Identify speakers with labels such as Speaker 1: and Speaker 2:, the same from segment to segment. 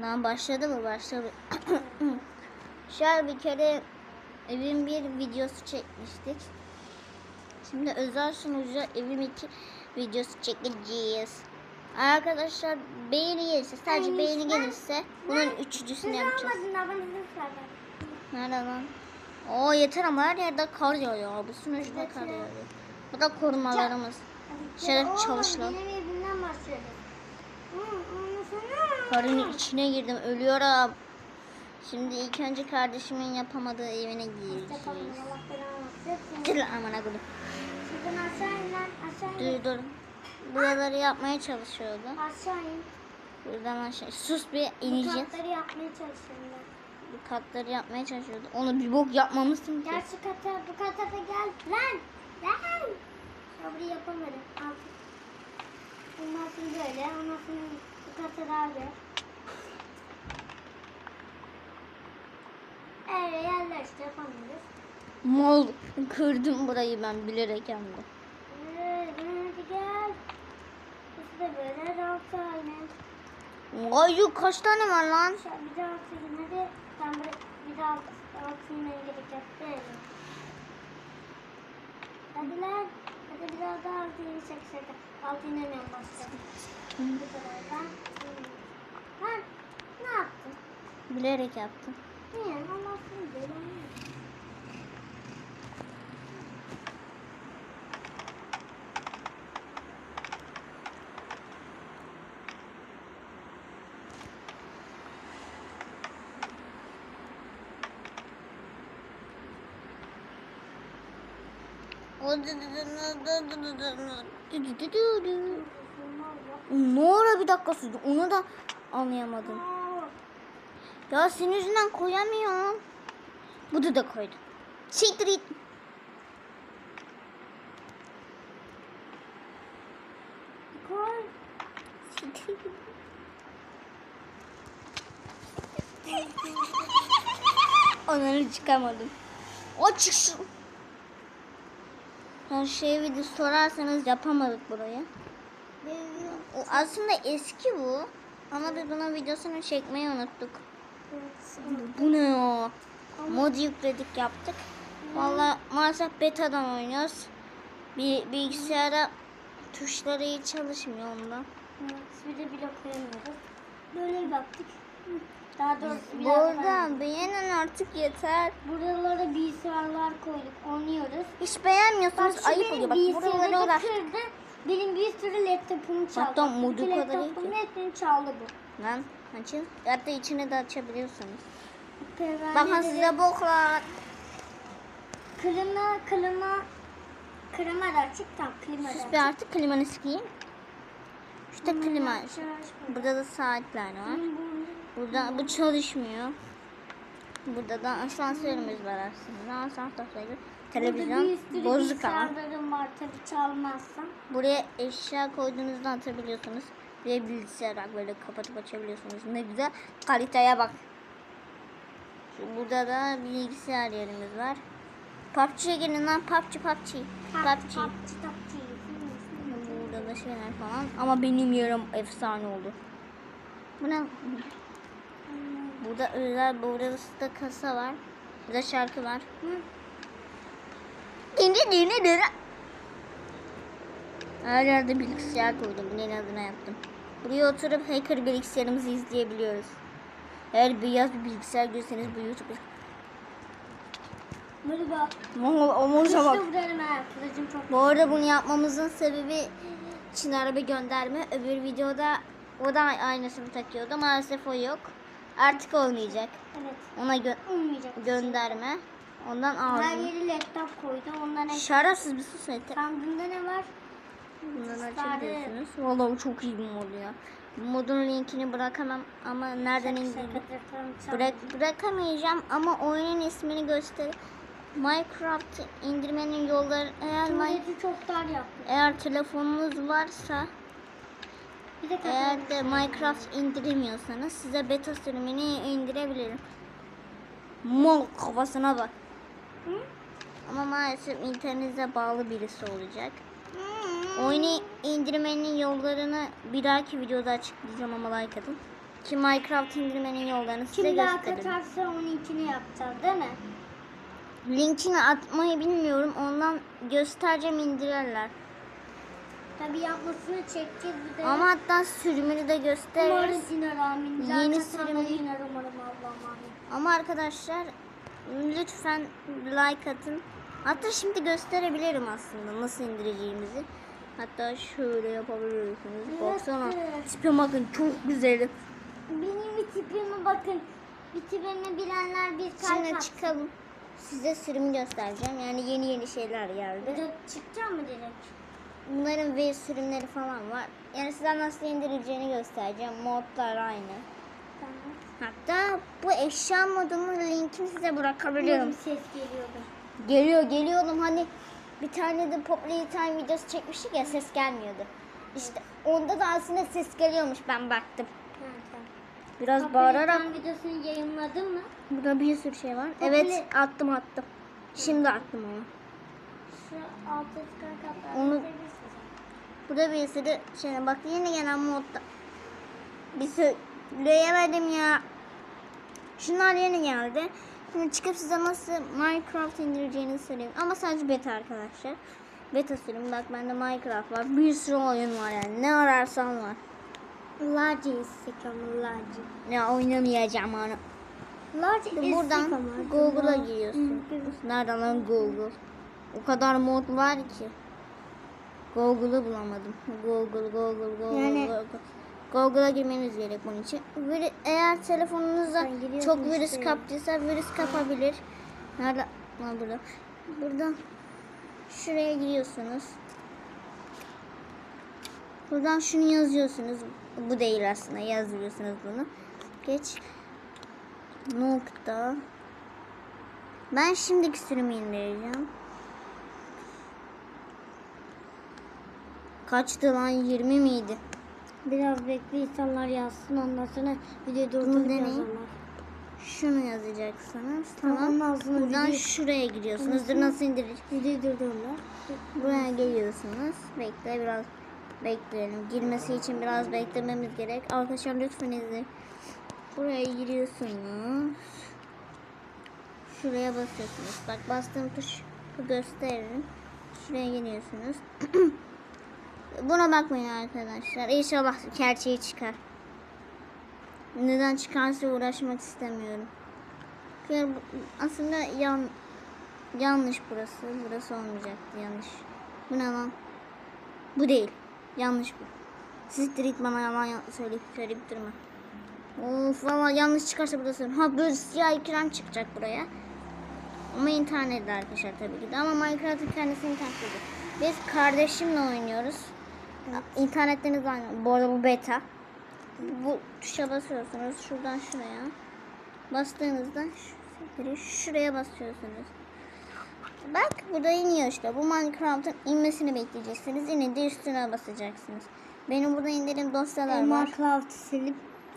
Speaker 1: Lan başladı mı? Başladı. An bir kere evin bir videosu çekmiştik. Şimdi özel sunucuda evim iki videosu çekeceğiz. Arkadaşlar beğeni gelirse sadece
Speaker 2: Ay,
Speaker 1: beğeni gelirse bunun üçüncüsünü yapacağız. Nerede lan? Oo yeter ama her yerde kar yağıyor. Bu sunucuda kar yağıyor. Bu da korumalarımız. Şöyle çalış lan.
Speaker 2: Benim evimden başlıyoruz.
Speaker 1: Karın içine girdim. Ölüyorum. Şimdi ilk önce kardeşimin yapamadığı evine gireceğiz. Dur amına
Speaker 2: in.
Speaker 1: Dur dur. Buraları yapmaya çalışıyordu.
Speaker 2: Aşağı in.
Speaker 1: Buradan aşağı. Sus bir
Speaker 2: Bu
Speaker 1: ineceğiz.
Speaker 2: katları yapmaya çalışıyorum.
Speaker 1: Bu katları yapmaya çalışıyordu. Onu bir bok yapmamışsın ki.
Speaker 2: Gel şu kata, bu kata da gel. Lan! Lan! Burayı yapamadım. Artık. Ondan sonra böyle, ondan sonra gel. Öyle yerler işte yapamıyoruz.
Speaker 1: Mal kırdım burayı ben bilerek hem de.
Speaker 2: Evet. Biz de böyle rahat tane.
Speaker 1: Ay kaç tane var lan?
Speaker 2: Bir daha atayım hadi. Ben buraya bir daha atayım gerek yok. Böyle. Hadi lan. Hadi biraz daha altı yeni çek çek. Altı inemiyorum başta. Bu kadar ben. Lan ne yaptın?
Speaker 1: Bilerek yaptım.
Speaker 2: Niye? Allah'ın belanı.
Speaker 1: Ne ara bir dakika sürdü onu da anlayamadım. Ya senin yüzünden koyamıyorum. Bunu da koydum. Siktir git.
Speaker 2: Koy.
Speaker 1: Siktir git. Onları çıkamadım. O çık şu. Her şey video sorarsanız yapamadık burayı. O aslında eski bu. Ama biz bunun videosunu çekmeyi unuttuk. Bu, ne ya? Mod yükledik yaptık. Vallahi maalesef betadan oynuyoruz. Bir bilgisayara tuşları iyi çalışmıyor ondan.
Speaker 2: Evet, bir de blok koyamıyoruz. Böyle bir baktık. Hı. Daha doğrusu biraz
Speaker 1: Burada beğenin artık yeter.
Speaker 2: Buralara bilgisayarlar koyduk, oynuyoruz.
Speaker 1: Hiç beğenmiyorsunuz
Speaker 2: Bak
Speaker 1: ayıp oluyor. Bak buraları uğraş.
Speaker 2: kırdı. Benim bir sürü laptopumu çaldı.
Speaker 1: Hatta modu kadar
Speaker 2: laptopumun
Speaker 1: ki.
Speaker 2: hepsini çaldı bu.
Speaker 1: Lan açın. Hatta içini de açabiliyorsunuz.
Speaker 2: Pervaneleri-
Speaker 1: Bakın size boklar.
Speaker 2: Klima, klima, klima da açık tam klima da
Speaker 1: Sus
Speaker 2: açık.
Speaker 1: bir artık klimanı sikeyim. Şurada klima. Burada da saatler var. Burada bu çalışmıyor. Burada da asansörümüz var aslında. Asansörü televizyon bozuk ama.
Speaker 2: var tabii çalmazsam.
Speaker 1: Buraya eşya koyduğunuzda atabiliyorsunuz. Buraya bilgisayar var böyle kapatıp açabiliyorsunuz. Ne güzel. Haritaya bak. Burada da bilgisayar yerimiz var. PUBG'ye gelin lan PUBG PUBG. PUBG. Burada da şeyler falan. Ama benim yerim efsane oldu. Bu ne? Burada özel burada da kasa var. Burada şarkı var. Dini dini dini. Her yerde bilgisayar koydum. Bunun adına yaptım. Buraya oturup hacker bilgisayarımızı izleyebiliyoruz. Eğer beyaz bir bilgisayar görseniz bu YouTube. Ama ama
Speaker 2: İşte
Speaker 1: bak. Bu arada bunu yapmamızın sebebi Çınar'a bir gönderme. Öbür videoda o da aynısını takıyordu. Maalesef o yok. Artık olmayacak.
Speaker 2: Evet.
Speaker 1: Ona gö-
Speaker 2: Olmayacak.
Speaker 1: gönderme. Ondan
Speaker 2: Her
Speaker 1: aldım.
Speaker 2: yeri laptop koydu. Ondan ek.
Speaker 1: Şerefsiz bir sus et.
Speaker 2: Sandığında ne var?
Speaker 1: Bunları
Speaker 2: Sade.
Speaker 1: açabiliyorsunuz. Vallahi bu çok iyi bir mod ya. Bu modun linkini bırakamam ama nereden indirdim? Bırak, bırakamayacağım ama oyunun ismini göster. Minecraft indirmenin yolları eğer
Speaker 2: Tuvaleti çok dar yaptı.
Speaker 1: eğer telefonunuz varsa eğer de Minecraft indiremiyorsanız size beta sürümünü indirebilirim. Mol kafasına bak.
Speaker 2: Hı?
Speaker 1: Ama maalesef internete bağlı birisi olacak. Oyunu indirmenin yollarını bir dahaki videoda açıklayacağım ama like atın. ki Minecraft indirmenin yollarını size
Speaker 2: Kim daha
Speaker 1: gösterelim.
Speaker 2: katarsa onunkini yapacağız değil mi?
Speaker 1: Linkini atmayı bilmiyorum. Ondan göstereceğim indirirler.
Speaker 2: Tabii yapmasını çekeceğiz bir de.
Speaker 1: Ama hatta sürümünü de gösteririz.
Speaker 2: umarım iner amin.
Speaker 1: Yeni sürümü-
Speaker 2: iner umarım Allah'ım amin.
Speaker 1: Ama arkadaşlar lütfen like atın. Hatta şimdi gösterebilirim aslında nasıl indireceğimizi. Hatta şöyle yapabilirsiniz. Baksana.
Speaker 2: Evet.
Speaker 1: Tipe bakın çok güzel.
Speaker 2: Benim bir tipime bakın. Bir tipimi bilenler bir kalp
Speaker 1: Şimdi
Speaker 2: atsın.
Speaker 1: çıkalım. Size sürümü göstereceğim. Yani yeni yeni şeyler geldi.
Speaker 2: Çıkacak mı direkt?
Speaker 1: Bunların ve sürümleri falan var. Yani size nasıl indirileceğini göstereceğim. Modlar aynı.
Speaker 2: Tamam.
Speaker 1: Hatta bu eşya modunun linkini size bırakabilirim.
Speaker 2: Benim ses geliyordu.
Speaker 1: Geliyor geliyordum hani bir tane de Pop Time videosu çekmiştik ya ses gelmiyordu. İşte onda da aslında ses geliyormuş ben baktım. Biraz
Speaker 2: Kapı
Speaker 1: bağırarak
Speaker 2: reklam videosunu yayınladın mı?
Speaker 1: burada bir sürü şey var.
Speaker 2: Kapı
Speaker 1: Evet attım attım. Şimdi attım onu.
Speaker 2: Şu altı çıkan kaplar.
Speaker 1: Onu- Burada bir sürü şey bak yeni gelen modda. Bir söyleyemedim ya. Şunlar yeni geldi. Şimdi çıkıp size nasıl Minecraft indireceğini söyleyeyim. Ama sadece beta arkadaşlar. Beta sürüm. Bak bende Minecraft var. Bir sürü oyun var yani. Ne ararsan var.
Speaker 2: Large ama large.
Speaker 1: Ya oynamayacağım onu.
Speaker 2: Large
Speaker 1: Şimdi buradan Google'a giriyorsun. Nereden lan Google? O kadar mod var ki. Google'ı bulamadım. Google, Google, Google,
Speaker 2: Yani-
Speaker 1: Google. Google'a girmeniz gerek bunun için. Eğer
Speaker 2: giriyorsun
Speaker 1: çok virüs
Speaker 2: işte.
Speaker 1: kaptıysa virüs kapabilir. Nerede? Ha burada. Buradan şuraya giriyorsunuz. Buradan şunu yazıyorsunuz. Bu değil aslında. Yazıyorsunuz bunu. Geç. Nokta. Ben şimdiki sürümü indireceğim. Kaçtı lan 20 miydi?
Speaker 2: Biraz bekle insanlar yazsın ondan sonra video
Speaker 1: Bunu
Speaker 2: durdurup yazarlar.
Speaker 1: Şunu yazacaksınız.
Speaker 2: Tamam,
Speaker 1: Tamam. Buradan
Speaker 2: video-
Speaker 1: şuraya giriyorsunuz. Dur nasıl indireceğim?
Speaker 2: Video durdururlar.
Speaker 1: Buraya geliyorsunuz. Bekle biraz bekleyelim. Girmesi için biraz beklememiz gerek. Arkadaşlar lütfen izleyin. Buraya giriyorsunuz. Şuraya basıyorsunuz. Bak bastığım tuş gösteririm. Şuraya geliyorsunuz. Buna bakmayın arkadaşlar. İnşallah gerçeği çıkar. Neden çıkarsa uğraşmak istemiyorum. Aslında yan, yanlış burası. Burası olmayacaktı yanlış. Bu ne lan? Bu değil. Yanlış bu. Siz direkt bana yalan ya- söyleyip söyleyip durma. Of valla yanlış çıkarsa burası. Ha böyle siyah ekran çıkacak buraya. Ama internette arkadaşlar tabii ki de. Ama Minecraft'ın kendisi internette. Biz kardeşimle oynuyoruz. İnternetleriniz aynı. Bu arada bu beta. Bu tuşa basıyorsunuz. Şuradan şuraya. Bastığınızda şu- şuraya basıyorsunuz. Bak burada iniyor işte. Bu Minecraft'ın inmesini bekleyeceksiniz. İnince üstüne basacaksınız. Benim burada indirim dosyalar var.
Speaker 2: Minecraft'ı silip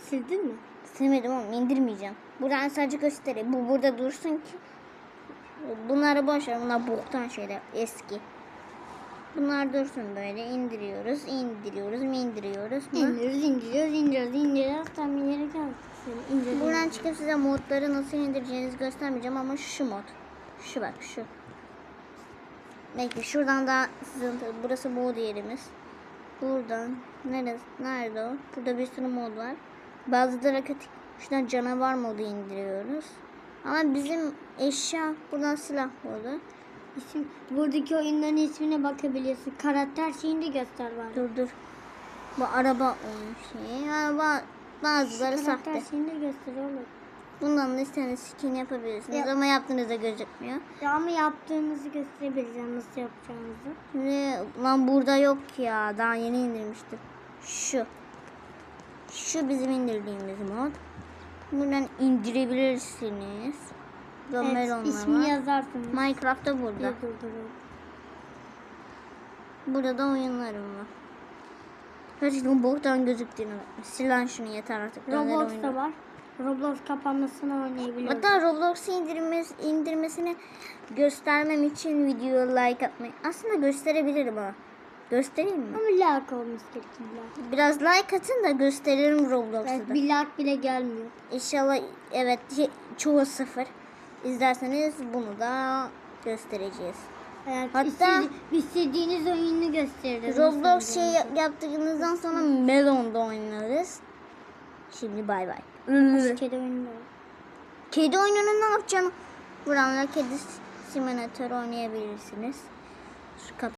Speaker 2: sildin mi?
Speaker 1: Silmedim ama indirmeyeceğim. Buradan sadece göstereyim. Bu burada dursun ki. Bunları boş ver. Bunlar boktan şeyler. Eski. Bunlar dursun böyle. indiriyoruz. indiriyoruz indiriyoruz?
Speaker 2: İndiriyoruz, indiriyoruz, indiriyoruz, indiriyoruz. Tam yere indiriyoruz.
Speaker 1: Buradan çıkıp size modları nasıl indireceğinizi göstermeyeceğim ama şu mod. Şu bak şu. Bekle şuradan daha sızıntı. Burası mod yerimiz. Buradan neresi? Nerede o? Burada bir sürü mod var. Bazıları kötü. Şuradan canavar modu indiriyoruz. Ama bizim eşya buradan silah modu.
Speaker 2: İsim, buradaki oyunların ismine bakabiliyorsun. Karakter şeyini de göster bari.
Speaker 1: Dur dur. Bu araba onun şeyi. Araba bazıları
Speaker 2: Karakter
Speaker 1: sahte.
Speaker 2: şeyini de göster oğlum.
Speaker 1: Bundan da isterseniz skin yapabilirsiniz
Speaker 2: Ya-
Speaker 1: ama yaptığınızda gözükmüyor.
Speaker 2: Ya ama yaptığınızı gösterebileceğim nasıl yapacağınızı.
Speaker 1: Şimdi lan burada yok ya. Daha yeni indirmiştim. Şu. Şu bizim indirdiğimiz mod. Buradan indirebilirsiniz. Burada
Speaker 2: Evet, ismini
Speaker 1: var.
Speaker 2: yazarsınız.
Speaker 1: Minecraft'ta burada. Burada da oyunlarım var. Gerçekten boktan gözüktüğünü. Sil lan şunu yeter artık.
Speaker 2: Roblox da var. Roblox kapanmasını oynayabiliyoruz.
Speaker 1: Hatta Roblox'u indirmesi, indirmesini göstermem için videoya like atmayı. Aslında gösterebilirim ama. Göstereyim mi?
Speaker 2: Ama like olmuş gerekirler.
Speaker 1: Biraz like atın da gösteririm Roblox'u
Speaker 2: Evet,
Speaker 1: da.
Speaker 2: bir like bile gelmiyor.
Speaker 1: İnşallah evet ye- çoğu sıfır. İzlerseniz bunu da göstereceğiz.
Speaker 2: Evet,
Speaker 1: Hatta-
Speaker 2: istedi- istediğiniz oyunu gösteririz.
Speaker 1: Roblox şey yaptığınızdan sonra Melon'da oynarız. Şimdi bay bay.
Speaker 2: Kedi oyunu.
Speaker 1: Kedi oyununu ne yapacaksın? Buranla kedi simülatör oynayabilirsiniz. Şu kap